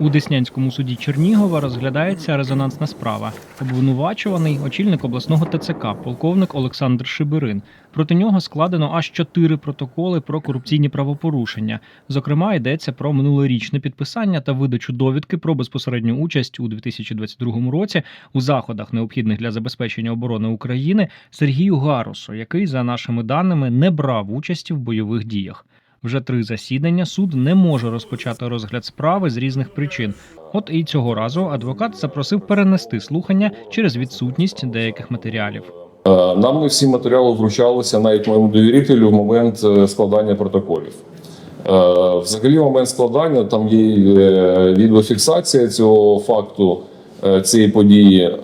У Деснянському суді Чернігова розглядається резонансна справа. Обвинувачуваний очільник обласного ТЦК, полковник Олександр Шибирин. Проти нього складено аж чотири протоколи про корупційні правопорушення. Зокрема, йдеться про минулорічне підписання та видачу довідки про безпосередню участь у 2022 році у заходах, необхідних для забезпечення оборони України, Сергію Гарусу, який, за нашими даними, не брав участі в бойових діях. Вже три засідання суд не може розпочати розгляд справи з різних причин. От і цього разу адвокат запросив перенести слухання через відсутність деяких матеріалів. Е, Нам не всі матеріали вручалися навіть моєму довірителю в момент е, складання протоколів. Е, Взагалі, в момент складання там є відеофіксація цього факту цієї події.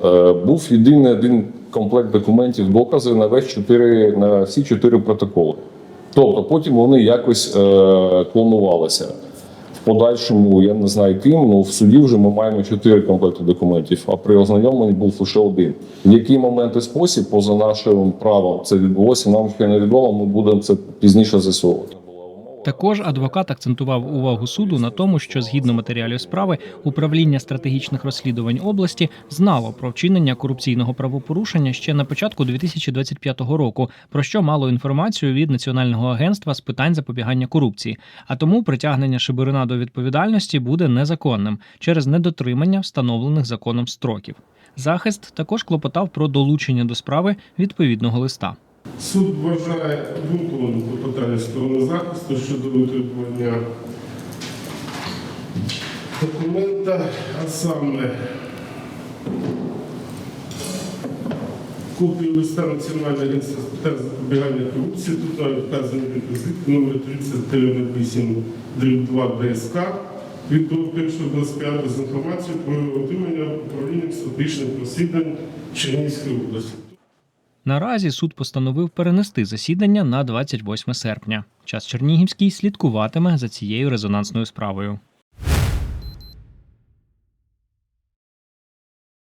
Був єдиний один комплект документів, докази на весь чотири на всі чотири протоколи. Тобто потім вони якось е, клонувалися. В подальшому я не знаю ким, але в суді вже ми маємо чотири комплекти документів, а при ознайомленні був лише один. В який момент і спосіб, поза нашим правом, це відбулося, нам ще відомо. ми будемо це пізніше з'ясовувати. Також адвокат акцентував увагу суду на тому, що згідно матеріалів справи управління стратегічних розслідувань області знало про вчинення корупційного правопорушення ще на початку 2025 року, про що мало інформацію від Національного агентства з питань запобігання корупції. А тому притягнення Шибирина до відповідальності буде незаконним через недотримання встановлених законом строків. Захист також клопотав про долучення до справи відповідного листа. Суд вважає обґрунтованим клопотання сторони захисту щодо витребування документа, а саме копію листа Національного агентства з питань запобігання корупції, тут навіть вказаний реквізит номер 30 2 ДСК від 1.25 з інформацією про отримання управлінням стратегічних розслідувань Чернігівської області. Наразі суд постановив перенести засідання на 28 серпня. Час Чернігівський слідкуватиме за цією резонансною справою.